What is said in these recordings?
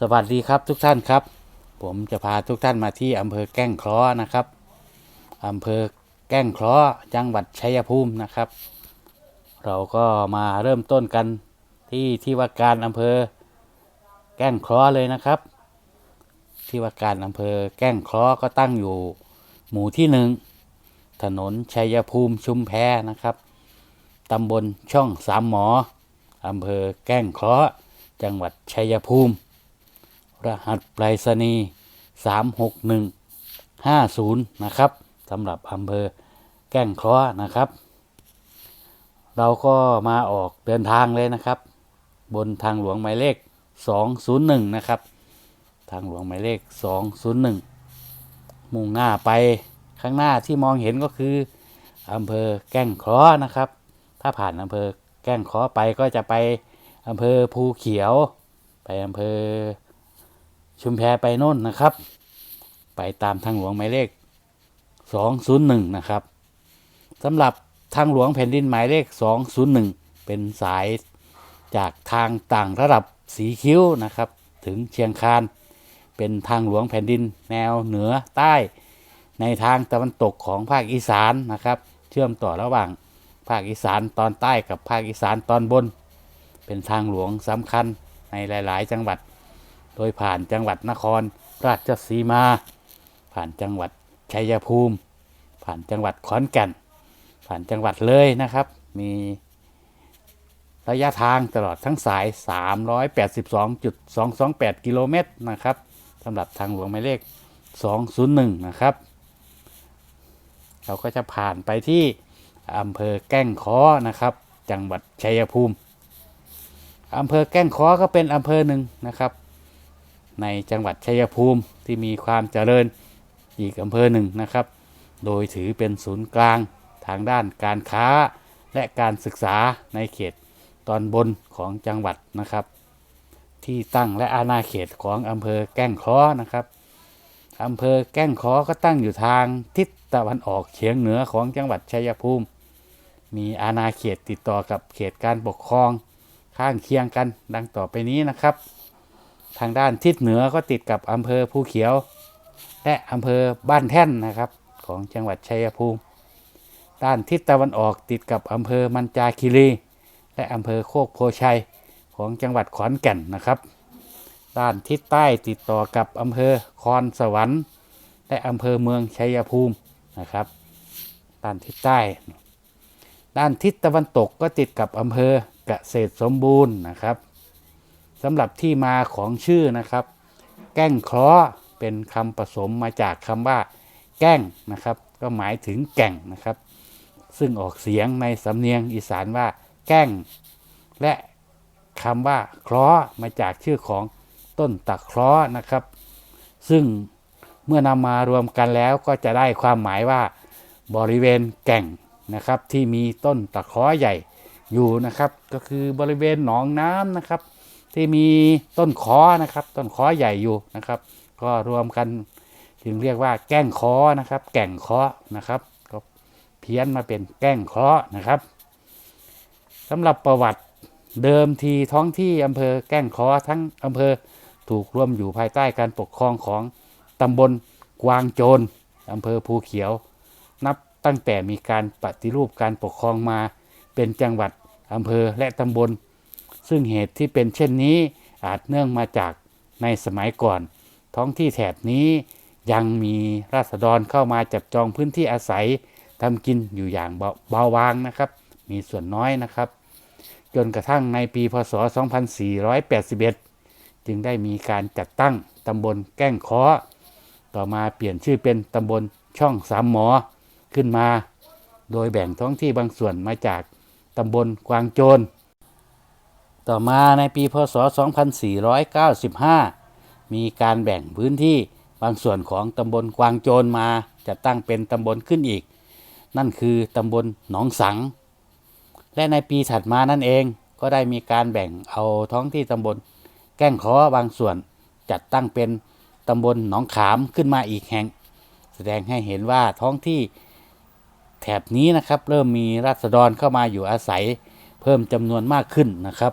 สวัสดีครับทุกท่านครับ ผมจะพาทุกท่านมาที่อำเภอแก้งคราะห์นะครับอำเภอแก้งคราะห์จังหวัดชัยภูมินะครับ เราก็มาเริ่มต้นกันที่ที่ว่าการอำเภอแก้งคราะห์เลยนะครับ ที่ว่าการอำเภอแก้งคราะห์ก็ตั้งอยู่หมู่ที่หนึ่งถนนชัยภูมิชุมแพนะครับตำบลช่องสามหมออำเภอแก้งคราะห์จังหวัดชัยภูมิ รหัสไปรษณีย์36150 นะครับสำหรับอำเภอแก้งคราะห์นะครับ เราก็มาออกเดินทางเลยนะครับ บนทางหลวงหมายเลข 201 นะครับ ทางหลวงหมายเลข 201 มุ่งหน้าไปข้างหน้าที่มองเห็นก็คืออำเภอแก้งคราะห์นะครับ ถ้าผ่านอำเภอแก้งคราะห์ไปก็จะไปอำเภอภูเขียว ไปอำเภอ ชุมแพไปโน่นนะครับ ไปตามทางหลวงหมายเลข 201 นะครับสำหรับทางหลวงแผ่นดินหมายเลข 201 เป็นสายจากทางต่างระดับสีคิ้วนะครับ ถึงเชียงคาน เป็นทางหลวงแผ่นดินแนวเหนือใต้ ในทางตะวันตกของภาคอีสานนะครับ เชื่อมต่อระหว่างภาคอีสานตอนใต้กับภาคอีสานตอนบน เป็นทางหลวงสำคัญในหลาย ๆ จังหวัด โดยผ่านจังหวัดนครราชสีมา ผ่านจังหวัดชัยภูมิ ผ่านจังหวัดขอนแก่น ผ่านจังหวัดเลยนะครับ มีระยะทางตลอดทั้งสาย 382.228 กิโลเมตรนะครับสำหรับทางหลวงหมายเลข 201 นะครับ เราก็จะผ่านไปที่อำเภอแก้งค้อนะครับ จังหวัดชัยภูมิอำเภอแก้งค้อก็เป็นอำเภอหนึ่งนะครับ ในจังหวัดชัยภูมิที่มีความเจริญอีกอำเภอหนึ่งนะครับ โดยถือเป็นศูนย์กลางทางด้านการค้าและการศึกษาในเขตตอนบนของจังหวัดนะครับ ที่ตั้งและอาณาเขตของอำเภอแก้งค้อนะครับอำเภอแก้งค้อก็ตั้งอยู่ทางทิศตะวันออกเฉียงเหนือของจังหวัดชัยภูมิ มีอาณาเขตติดต่อกับเขตการปกครองข้างเคียงกันดังต่อไปนี้นะครับ ทางด้านทิศเหนือก็ติดกับอำเภอภูเขียว และอำเภอบ้านแท่นนะครับ ของจังหวัดชัยภูมิ ด้านทิศตะวันออกติดกับอำเภอมันจาคีรี และอำเภอโคกโพชัยของจังหวัดขอนแก่นนะครับ ด้านทิศใต้ติดต่อกับอำเภอคอนสวรรค์ และอำเภอเมืองชัยภูมินะครับ ด้านทิศใต้ ด้านทิศตะวันตกก็ติดกับอำเภอเกษตรสมบูรณ์นะครับ สำหรับที่มาของชื่อนะครับ แก้งเคราะเป็นคำผสมมาจากคำว่า แก้งนะครับ ก็หมายถึงแก่งนะครับ ซึ่งออกเสียงในสำเนียงอีสานว่า แก้ง และคำว่าเคราะมาจากชื่อของต้นตะเคราะนะครับ ซึ่งเมื่อนำมารวมกันแล้วก็จะได้ความหมายว่าบริเวณแก่งนะครับ ที่มีต้นตะคราะห์ใหญ่อยู่นะครับ ก็คือบริเวณหนองน้ำนะครับ ที่มีต้นคอนะครับ ต้นคอใหญ่อยู่นะครับ ก็รวมกันถึงเรียกว่าแก้งคอนะครับ แก่งคอนะครับ ก็เพี้ยนมาเป็นแก้งคอนะครับสำหรับประวัติเดิมทีท้องที่อำเภอแก้งคอทั้งอำเภอถูกรวมอยู่ภายใต้การปกครองของตำบลกวางโจรอำเภอภูเขียว นับตั้งแต่มีการปฏิรูปการปกครองมาเป็นจังหวัดอำเภอและตำบล ซึ่งเหตุที่เป็นเช่นนี้อาจเนื่องมาจากในสมัยก่อน ท้องที่แถบนี้ยังมีราษฎรเข้ามาจับจองพื้นที่อาศัยทำกินอยู่อย่างเบาบาบางนะครับ มีส่วนน้อยนะครับ จนกระทั่งในปีพศ 2481 จึงได้มีการจัดตั้งตำบลแก้งค้อ ต่อมาเปลี่ยนชื่อเป็นตำบลช่องสามหมอขึ้นมา โดยแบ่งท้องที่บางส่วนมาจากตำบลกวางโจร ต่อมาในปีพศ 2495 มีการแบ่งพื้นที่บางส่วนของตำบลกวางโจรมาจะตั้งเป็นตำบลขึ้นอีก นั่นคือตำบลหนองสัง และในปีถัดมานั่นเองก็ได้มีการแบ่งเอาท้องที่ตำบลแก้งขอบางส่วนจัดตั้งเป็นตำบลหนองขามขึ้นมาอีกแห่ง แสดงให้เห็นว่าท้องที่แถบนี้นะครับ เริ่มมีราษฎรเข้ามาอยู่อาศัย เพิ่มจำนวนมากขึ้นนะครับ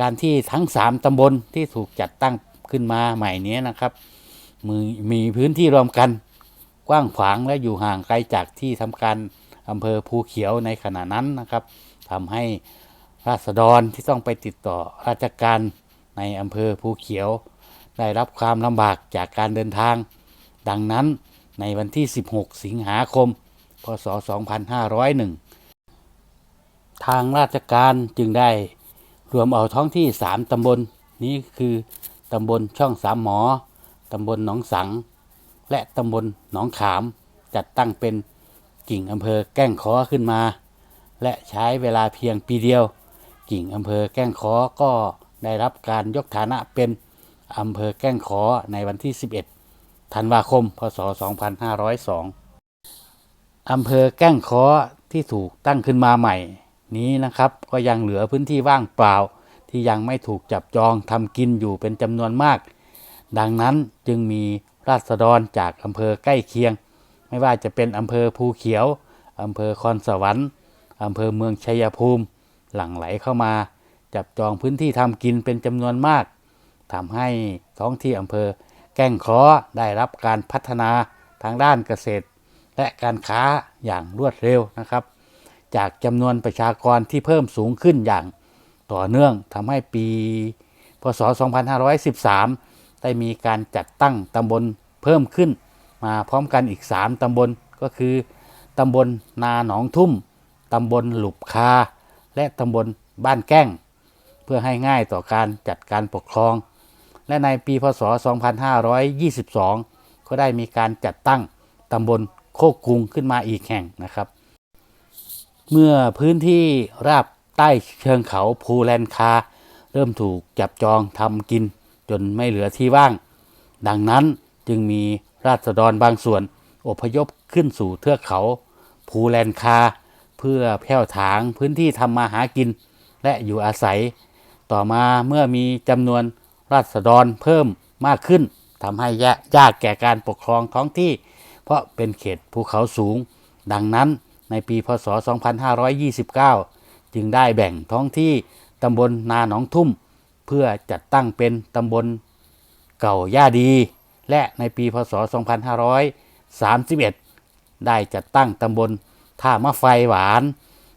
การที่ทั้ง 3 ตำบลที่ถูกจัดตั้งขึ้นมาใหม่นี้นะครับมีมีพื้นที่รวมกันกว้างขวางและอยู่ห่างไกลจากที่ทำการอำเภอภูเขียวในขณะนั้นนะครับทำให้ราษฎรที่ต้องไปติดต่อราชการในอำเภอภูเขียว ได้รับความลำบากจากการเดินทาง ดังนั้นในวันที่ 16 สิงหาคม พศ 2501 ทางราชการจึงได้ รวมเอาท้องที่ 3 ตำบลนี้คือตำบลช่องสามหมอ ตำบลหนองสัง และตำบลหนองขาม จัดตั้งเป็นกิ่งอำเภอแก้งขอขึ้นมา และใช้เวลาเพียงปีเดียว กิ่งอำเภอแก้งขอก็ได้รับการยกฐานะเป็นอำเภอแก้งขอในวันที่ 11 ธันวาคม พศ 2502 อำเภอแก้งขอที่ถูกตั้งขึ้นมาใหม่ นี้นะครับ ก็ยังเหลือพื้นที่ว่างเปล่า ที่ยังไม่ถูกจับจองทำกินอยู่เป็นจำนวนมาก ดังนั้นจึงมีราษฎรจากอำเภอใกล้เคียง ไม่ว่าจะเป็นอำเภอภูเขียวอำเภอคอนสวรรค์อำเภอเมืองชัยภูมิ หลั่งไหลเข้ามา จับจองพื้นที่ทำกินเป็นจำนวนมากทำให้ท้องที่อำเภอแก้งคราะห์ได้รับการพัฒนาทางด้านเกษตร และการค้าอย่างรวดเร็วนะครับ จากจำนวนประชากรที่เพิ่มสูงขึ้นอย่างต่อเนื่องทำให้ปี พศ 2513 ได้มีการจัดตั้งตำบลเพิ่มขึ้น มาพร้อมกันอีก 3 ตำบลก็คือตำบลนาหนองทุ่ม ตำบลหลุบคา และตำบลบ้านแก้ง เพื่อให้ง่ายต่อการจัดการปกครอง และในปี พศ 2522 ก็ได้มีการจัดตั้งตำบลโคกกุงขึ้นมาอีกแห่งนะครับ เมื่อพื้นที่ราบใต้เชิงเขาภูแลนคา เริ่มถูกจับจองทำกิน จนไม่เหลือที่ว่าง ดังนั้นจึงมีราษฎรบางส่วนอพยพขึ้นสู่เทือกเขา ภูแลนคา เพื่อแผ่วถางพื้นที่ทำมาหากิน และอยู่อาศัย ต่อมาเมื่อมีจำนวนราษฎรเพิ่มมากขึ้นทำให้ยะยากแก่การปกครองท้องที่ เพราะเป็นเขตภูเขาสูง ดังนั้น ในปีพศ 2529 จึงได้แบ่งท้องที่ตำบลนาหนองทุ่ม เพื่อจัดตั้งเป็นตำบลเก่าย่าดี และในปีพศ 2531 ได้จัดตั้งตำบลท่ามะไฟหวาน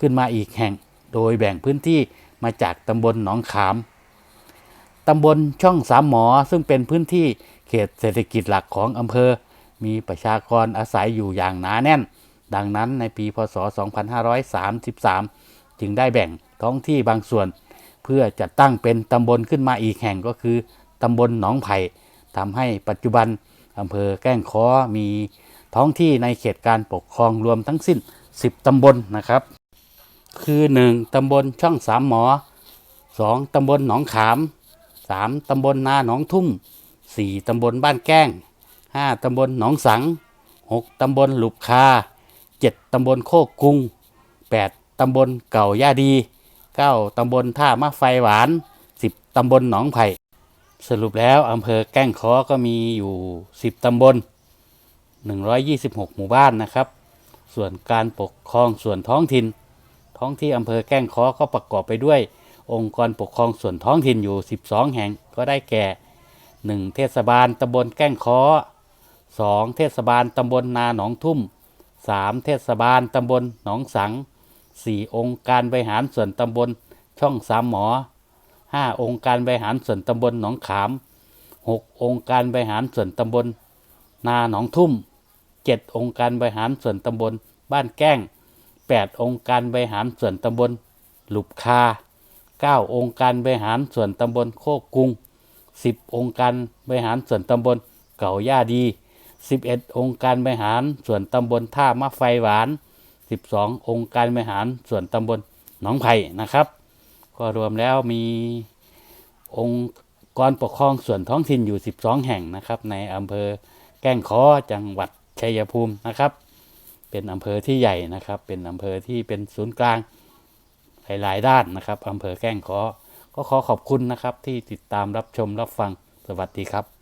ขึ้นมาอีกแห่ง โดยแบ่งพื้นที่มาจากตำบลหนองขาม ตำบลช่องสามหมอซึ่งเป็นพื้นที่เขตเศรษฐกิจหลักของอำเภอ มีประชากรอาศัยอยู่อย่างหนาแน่น ดังนั้นในปีพศ 2533 จึงได้แบ่งท้องที่บางส่วน เพื่อจัดตั้งเป็นตำบลขึ้นมาอีกแห่งก็คือตำบลหนองไผ่ทำให้ปัจจุบันอำเภอแก้งค้อมีท้องที่ในเขตการปกครองรวมทั้งสิ้น 10 ตำบลนะครับ คือ 1 ตำบลช่องสามหมอ 2 ตำบลหนองขาม 3 ตำบลนาหนองทุ่ม 4 ตำบลบ้านแก้ง 5 ตำบลหนองสัง 6 ตำบลหลุบคา 7 ตำบลโคกกุง 8 ตำบลเก่าย่าดี 9 ตำบลท่ามะไฟหวาน 10 ตำบลหนองไผ่ สรุปแล้วอำเภอแก้งค้อก็มีอยู่ 10 ตำบล 126 หมู่บ้านนะครับ ส่วนการปกครองส่วนท้องถิ่น ท้องที่อำเภอแก้งค้อก็ประกอบไปด้วย องค์กรปกครองส่วนท้องถิ่นอยู่ 12 แห่งก็ได้แก่ 1. เทศบาลตำบลแก้งค้อ 2. เทศบาลตำบลนาหนองทุ่ม 3. เทศบาลตำบลหนองสัง 4. องค์การบริหารส่วนตำบลช่องสามหมอ 5. องค์การบริหารส่วนตำบลหนองขาม 6. องค์การบริหารส่วนตำบล นาหนองทุ่ม 7. องค์การบริหารส่วนตำบล บ้านแก้ง 8. องค์การบริหารส่วนตำบล หลุบคา 9. องค์การบริหารส่วนตำบลโคกกุง 10. องค์การบริหารส่วนตำบลเก่าย่าดี 11. องค์การบริหารส่วนตำบลท่ามะไฟหวาน 12. องค์การบริหารส่วนตำบลหนองไผ่นะครับ ก็รวมแล้วมีองค์กรปกครองส่วนท้องถิ่นอยู่ 12 แห่งนะครับ ในอำเภอแก้งค้อจังหวัดชัยภูมินะครับ เป็นอำเภอที่ใหญ่นะครับ เป็นอำเภอที่เป็นศูนย์กลางหลายๆด้านนะครับอำเภอแก้งค้อก็ขอขอบคุณนะครับที่ติดตามรับชมรับฟังสวัสดีครับ